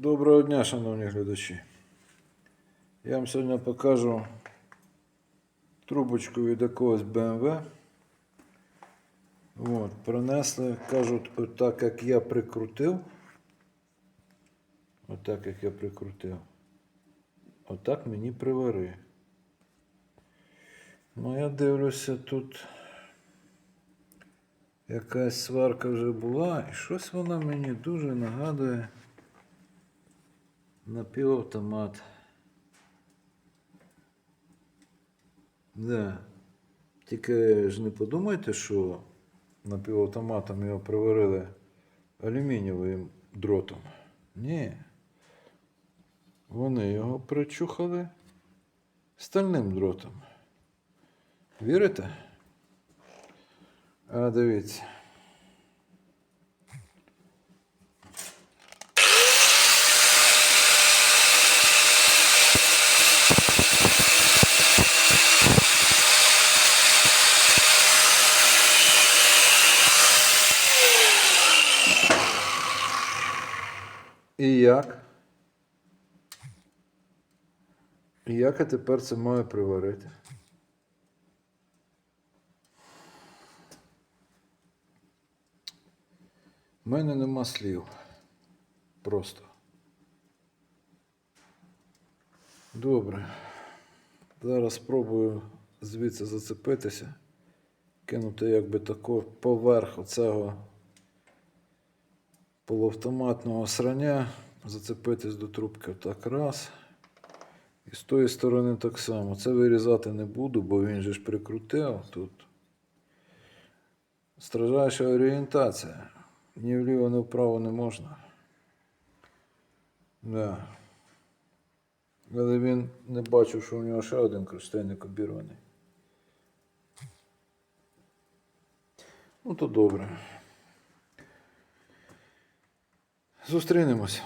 Доброго дня, шановні глядачі. Я вам сьогодні покажу трубочку від якогось BMW. От, принесли, кажуть, отак як я прикрутив. Отак як я прикрутив. Отак мені привари. Ну, я дивлюся, тут якась сварка вже була, і щось вона мені дуже нагадує напівавтомат. Да. Тільки ж не подумайте, що напівавтоматом його приварили алюмінієвим дротом. Ні. Вони його причухали стальним дротом. Вірите? А дивіться. І як? І як я тепер це маю приварити? У мене нема слів. Просто. Добре. Зараз спробую звідси зацепитися. Кинути якби тако поверх оцього полуавтоматного срання, зацепитись до трубки так раз. І з тої сторони так само. Це вирізати не буду, бо він же ж прикрутив тут. Стражайша орієнтація. Ні вліво, ні вправо не можна. Да. Але він не бачив, що у нього ще один кронштейник обірваний. Ну, то добре. Зустрінемось.